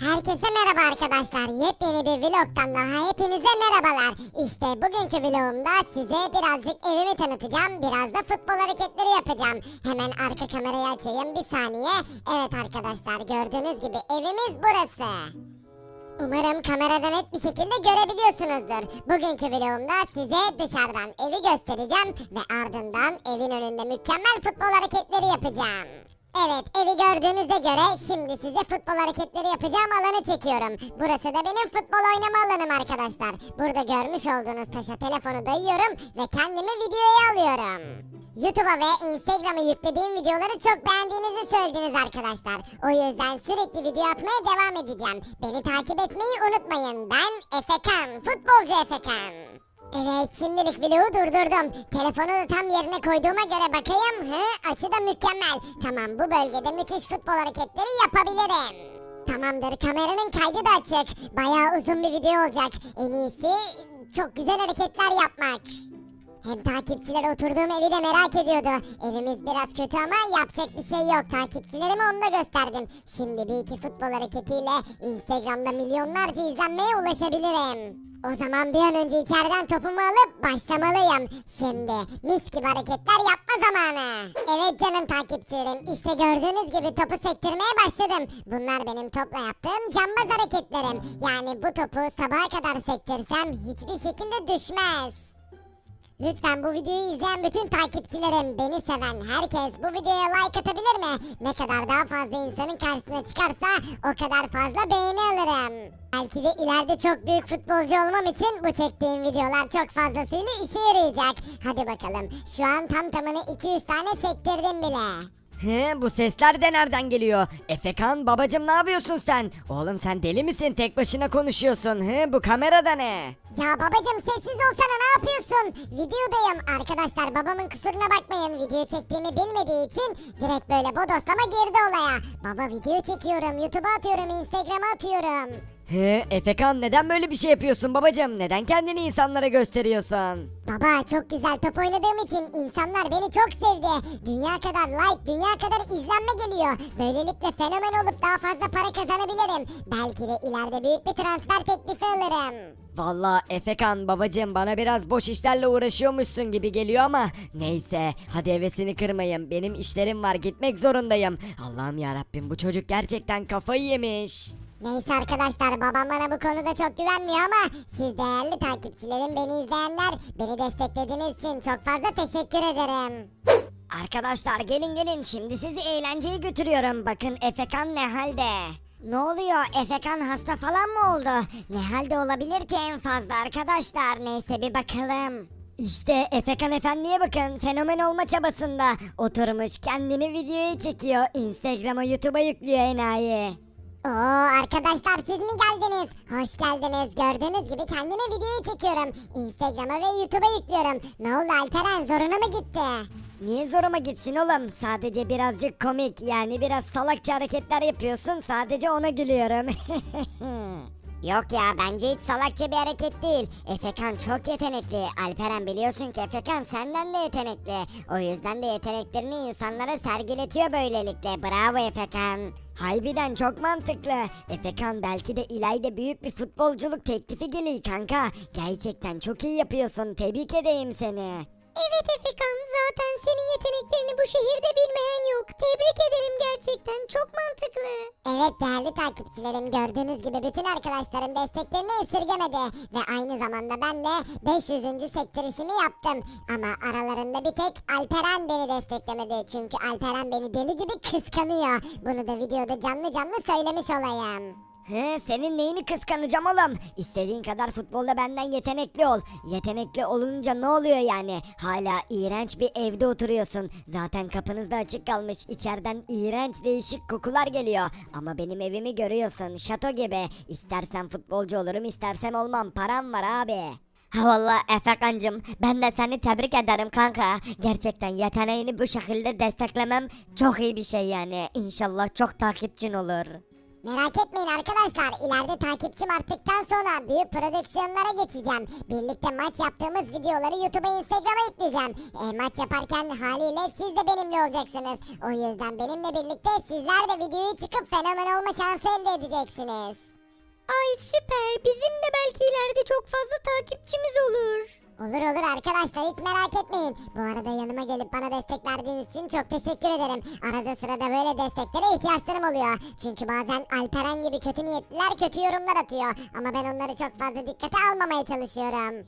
Herkese merhaba arkadaşlar. Yepyeni bir vlogdan daha hepinize merhabalar. İşte bugünkü vlogumda size birazcık evimi tanıtacağım. Biraz da futbol hareketleri yapacağım. Hemen arka kamerayı açayım bir saniye. Evet arkadaşlar gördüğünüz gibi evimiz burası. Umarım kamerada net bir şekilde görebiliyorsunuzdur. Bugünkü vlogumda size dışarıdan evi göstereceğim ve ardından evin önünde mükemmel futbol hareketleri yapacağım. Evet evi gördüğünüze göre şimdi size futbol hareketleri yapacağım alanı çekiyorum. Burası da benim futbol oynama alanım arkadaşlar. Burada görmüş olduğunuz taşa telefonu dayıyorum ve kendimi videoya alıyorum. YouTube'a ve Instagram'a yüklediğim videoları çok beğendiğinizi söylediniz arkadaşlar. O yüzden sürekli video atmaya devam edeceğim. Beni takip etmeyi unutmayın. Ben Efekan, futbolcu Efekan. Evet şimdilik vlogu durdurdum. Telefonu da tam yerine koyduğuma göre bakayım. Hı, açı da mükemmel. Tamam bu bölgede müthiş futbol hareketleri yapabilirim. Tamamdır kameranın kaydı da açık. Bayağı uzun bir video olacak. En iyisi çok güzel hareketler yapmak. Hem takipçiler oturduğum evi de merak ediyordu. Evimiz biraz kötü ama yapacak bir şey yok. Takipçilerime onu da gösterdim. Şimdi bir iki futbol hareketiyle Instagram'da milyonlarca izlenmeye ulaşabilirim. O zaman bir an önce içeriden topumu alıp başlamalıyım. Şimdi mis gibi hareketler yapma zamanı. Evet canım takipçilerim işte gördüğünüz gibi topu sektirmeye başladım. Bunlar benim topla yaptığım cambaz hareketlerim. Yani bu topu sabaha kadar sektirsem hiçbir şekilde düşmez. Lütfen bu videoyu izleyen bütün takipçilerim, beni seven herkes bu videoya like atabilir mi? Ne kadar daha fazla insanın karşısına çıkarsa o kadar fazla beğeni alırım. Belki de ileride çok büyük futbolcu olmam için bu çektiğim videolar çok fazlasıyla işe yarayacak. Hadi bakalım. Şu an tam tamına 200 tane sektirdim bile. He, bu sesler de nereden geliyor? Efekan babacım ne yapıyorsun sen? Oğlum sen deli misin? Tek başına konuşuyorsun. He, bu kamerada ne? Ya babacım sessiz olsana ne yapıyorsun? Videodayım. Arkadaşlar babamın kusuruna bakmayın. Video çektiğimi bilmediği için direkt böyle bodoslama girdi olaya. Baba video çekiyorum. YouTube'a atıyorum. Instagram'a atıyorum. He, Efekan neden böyle bir şey yapıyorsun babacım? Neden kendini insanlara gösteriyorsun? Baba çok güzel top oynadığım için insanlar beni çok sevdi. Dünya kadar like, dünya kadar izlenme geliyor. Böylelikle fenomen olup daha fazla para kazanabilirim. Belki de ileride büyük bir transfer teklifi alırım. Valla Efekan babacım bana biraz boş işlerle uğraşıyormuşsun gibi geliyor ama neyse hadi hevesini kırmayın benim işlerim var gitmek zorundayım. Allah'ım ya Rabbim bu çocuk gerçekten kafayı yemiş. Neyse arkadaşlar babam bana bu konuda çok güvenmiyor ama siz değerli takipçilerim beni izleyenler beni desteklediğiniz için çok fazla teşekkür ederim. Arkadaşlar gelin gelin şimdi sizi eğlenceye götürüyorum. Bakın Efekan ne halde? Ne oluyor? Efekan hasta falan mı oldu? Ne halde olabilir ki en fazla arkadaşlar? Neyse bir bakalım. İşte Efekan Efendi'ye bakın fenomen olma çabasında. Oturmuş kendini videoya çekiyor. Instagram'a YouTube'a yüklüyor enayi. Oo arkadaşlar siz mi geldiniz? Hoş geldiniz. Gördüğünüz gibi kendime videoyu çekiyorum. Instagram'a ve YouTube'a yüklüyorum. Ne oldu Alperen zoruna mı gitti? Niye zoruma gitsin oğlum? Sadece birazcık komik yani biraz salakça hareketler yapıyorsun sadece ona gülüyorum. Yok ya bence hiç salakça bir hareket değil. Efekan çok yetenekli. Alperen biliyorsun ki Efekan senden de yetenekli. O yüzden de yeteneklerini insanlara sergiletiyor böylelikle. Bravo Efekan. Harbiden çok mantıklı. Efekan belki de ileride büyük bir futbolculuk teklifi geliyor kanka. Gerçekten çok iyi yapıyorsun. Tebrik edeyim seni. Evet Efekan zaten senin yeteneklerini bu şehirde bilmeyen yok. Tebrik ederim gerçekten çok mantıklı. Evet değerli takipçilerim gördüğünüz gibi bütün arkadaşlarım desteklerini esirgemedi. Ve aynı zamanda ben de 500. sektirişimi yaptım. Ama aralarında bir tek Alperen beni desteklemedi. Çünkü Alperen beni deli gibi kıskanıyor. Bunu da videoda canlı canlı söylemiş olayım. He, senin neyini kıskanacağım oğlum? İstediğin kadar futbolda benden yetenekli ol. Yetenekli olunca ne oluyor yani? Hala iğrenç bir evde oturuyorsun. Zaten kapınız da açık kalmış. İçeriden iğrenç değişik kokular geliyor. Ama benim evimi görüyorsun. Şato gibi. İstersen futbolcu olurum, istersem olmam. Param var abi. Ha valla Efekancım ben de seni tebrik ederim kanka. Gerçekten yeteneğini bu şekilde desteklemem çok iyi bir şey yani. İnşallah çok takipçin olur. Merak etmeyin arkadaşlar. İleride takipçim arttıktan sonra büyük prodüksiyonlara geçeceğim. Birlikte maç yaptığımız videoları YouTube'a Instagram'a yükleyeceğim. E, maç yaparken haliyle siz de benimle olacaksınız. O yüzden benimle birlikte sizler de videoyu çıkıp fenomen olma şansı elde edeceksiniz. Ay süper. Bizim de belki ileride çok fazla takipçimiz olur. Olur arkadaşlar hiç merak etmeyin. Bu arada yanıma gelip bana destek verdiğiniz için çok teşekkür ederim. Arada sırada böyle desteklere ihtiyaçlarım oluyor. Çünkü bazen Alperen gibi kötü niyetliler kötü yorumlar atıyor. Ama ben onları çok fazla dikkate almamaya çalışıyorum.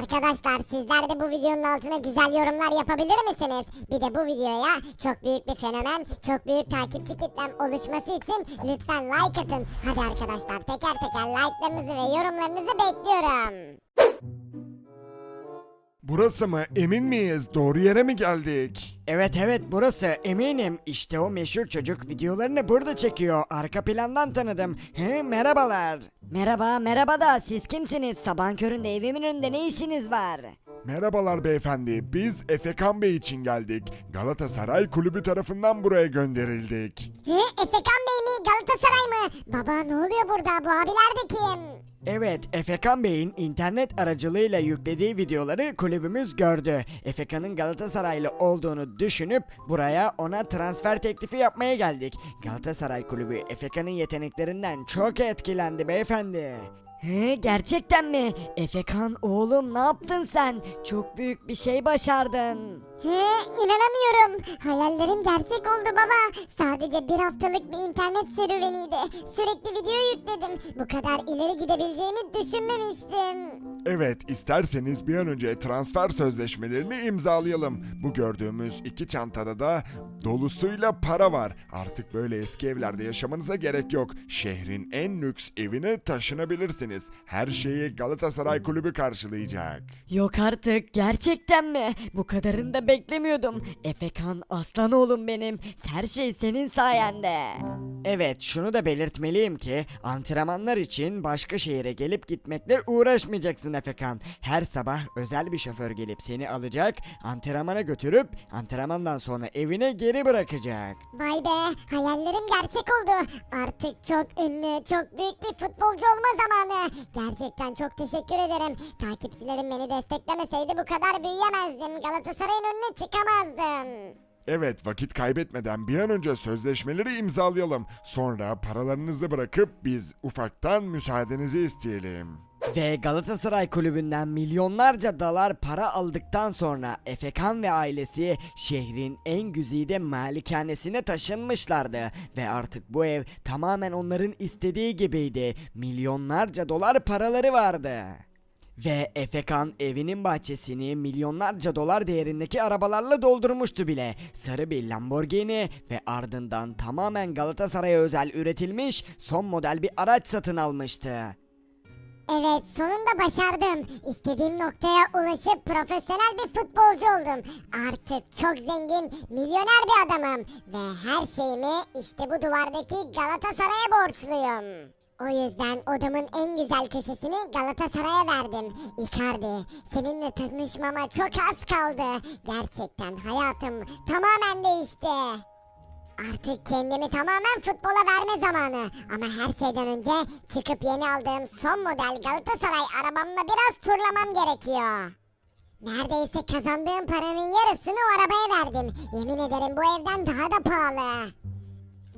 Arkadaşlar sizler de bu videonun altına güzel yorumlar yapabilir misiniz? Bir de bu videoya çok büyük bir fenomen, çok büyük takipçi kitlem oluşması için lütfen like atın. Hadi arkadaşlar teker teker like'larınızı ve yorumlarınızı bekliyorum. Burası mı? Emin miyiz? Doğru yere mi geldik? Evet evet burası eminim işte o meşhur çocuk videolarını burada çekiyor arka plandan tanıdım He, merhabalar Merhaba merhaba da siz kimsiniz? Sabahın köründe evimin önünde ne işiniz var? Merhabalar beyefendi. Biz Efekan Bey için geldik. Galatasaray kulübü tarafından buraya gönderildik. Hı, Efekan Bey mi? Galatasaray mı? Baba ne oluyor burada? Bu abiler de kim? Evet Efekan Bey'in internet aracılığıyla yüklediği videoları kulübümüz gördü. Efekan'ın Galatasaraylı olduğunu düşünüp buraya ona transfer teklifi yapmaya geldik. Galatasaray kulübü Efekan'ın yeteneklerinden çok etkilendi beyefendi He, gerçekten mi? Efekan oğlum ne yaptın sen? Çok büyük bir şey başardın. He, inanamıyorum. Hayallerim gerçek oldu baba. Sadece bir haftalık bir internet serüveniydi. Sürekli video yükledim. Bu kadar ileri gidebileceğimi düşünmemiştim. Evet, isterseniz bir an önce transfer sözleşmelerini imzalayalım. Bu gördüğümüz iki çantada da dolusuyla para var. Artık böyle eski evlerde yaşamanıza gerek yok. Şehrin en lüks evine taşınabilirsiniz. Her şeyi Galatasaray kulübü karşılayacak. Yok artık gerçekten mi? Bu kadarını da beklemiyordum. Efekan aslan oğlum benim. Her şey senin sayende. Evet şunu da belirtmeliyim ki antrenmanlar için başka şehire gelip gitmekle uğraşmayacaksın Efekan. Her sabah özel bir şoför gelip seni alacak, antrenmana götürüp antrenmandan sonra evine geri bırakacak. Vay be hayallerim gerçek oldu. Artık çok ünlü, çok büyük bir futbolcu olma zamanı. Gerçekten çok teşekkür ederim. Takipçilerim beni desteklemeseydi bu kadar büyüyemezdim. Galatasaray'ın önüne çıkamazdım. Evet, vakit kaybetmeden bir an önce sözleşmeleri imzalayalım. Sonra paralarınızı bırakıp biz ufaktan müsaadenizi isteyelim. Ve Galatasaray kulübünden milyonlarca dolar para aldıktan sonra Efekan ve ailesi şehrin en güzide malikanesine taşınmışlardı. Ve artık bu ev tamamen onların istediği gibiydi. Milyonlarca dolar paraları vardı. Ve Efekan evinin bahçesini milyonlarca dolar değerindeki arabalarla doldurmuştu bile. Sarı bir Lamborghini ve ardından tamamen Galatasaray'a özel üretilmiş son model bir araç satın almıştı. Evet sonunda başardım. İstediğim noktaya ulaşıp profesyonel bir futbolcu oldum. Artık çok zengin, milyoner bir adamım. Ve her şeyimi işte bu duvardaki Galatasaray'a borçluyum. O yüzden odamın en güzel köşesini Galatasaray'a verdim. Icardi, seninle tanışmama çok az kaldı. Gerçekten hayatım tamamen değişti. Artık kendimi tamamen futbola verme zamanı. Ama her şeyden önce çıkıp yeni aldığım son model Galatasaray arabamla biraz turlamam gerekiyor. Neredeyse kazandığım paranın yarısını o arabaya verdim. Yemin ederim bu evden daha da pahalı.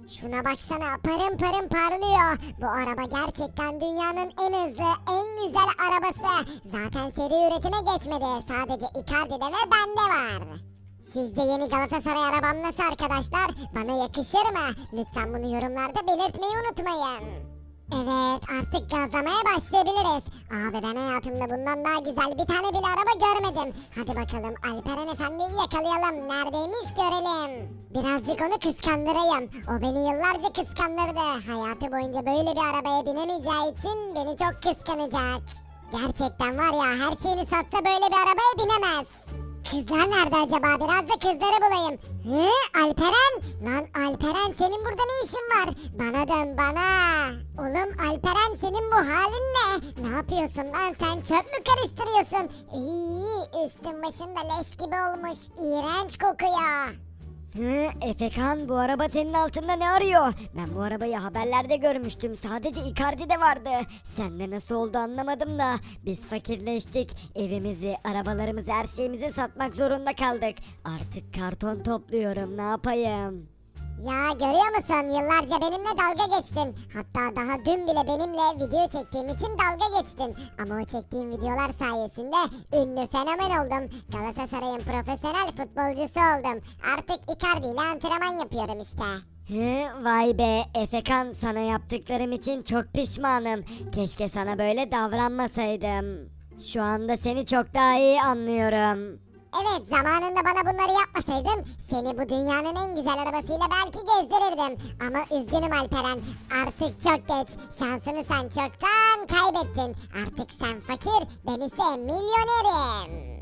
Şuna baksana parım parım parlıyor. Bu araba gerçekten dünyanın en hızlı, en güzel arabası. Zaten seri üretime geçmedi. Sadece Icardi'de ve bende var. Sizce yeni Galatasaray arabam nasıl arkadaşlar? Bana yakışır mı? Lütfen bunu yorumlarda belirtmeyi unutmayın. Evet artık gazlamaya başlayabiliriz. Abi ben hayatımda bundan daha güzel bir tane bile araba görmedim. Hadi bakalım Alperen Efendi'yi yakalayalım. Neredeymiş görelim. Birazcık onu kıskandırayım. O beni yıllarca kıskandırdı. Hayatı boyunca böyle bir arabaya binemeyeceği için beni çok kıskanacak. Gerçekten var ya her şeyini satsa böyle bir arabaya binemez. Kızlar nerede acaba? Biraz da kızları bulayım. Hı? Alperen? Lan Alperen senin burada ne işin var? Bana dön bana. Oğlum Alperen senin bu halin ne? Ne yapıyorsun lan sen çöp mü karıştırıyorsun? İyi üstün başın da leş gibi olmuş. İğrenç kokuyor. Hı, Efekan bu araba senin altında ne arıyor? Ben bu arabayı haberlerde görmüştüm. Sadece Icardi'de vardı. Sende nasıl oldu anlamadım da. Biz fakirleştik. Evimizi, arabalarımızı, her şeyimizi satmak zorunda kaldık. Artık karton topluyorum. Ne yapayım? Ya görüyor musun yıllarca benimle dalga geçtin. Hatta daha dün bile benimle video çektiğim için dalga geçtin. Ama o çektiğim videolar sayesinde ünlü fenomen oldum. Galatasaray'ın profesyonel futbolcusu oldum. Artık Icardi ile antrenman yapıyorum işte. Hı, vay be Efekan sana yaptıklarım için çok pişmanım. Keşke sana böyle davranmasaydım. Şu anda seni çok daha iyi anlıyorum. Evet zamanında bana bunları yapmasaydın seni bu dünyanın en güzel arabasıyla belki gezdirirdim. Ama üzgünüm Alperen artık çok geç. Şansını sen çoktan kaybettin. Artık sen fakir ben ise milyonerim.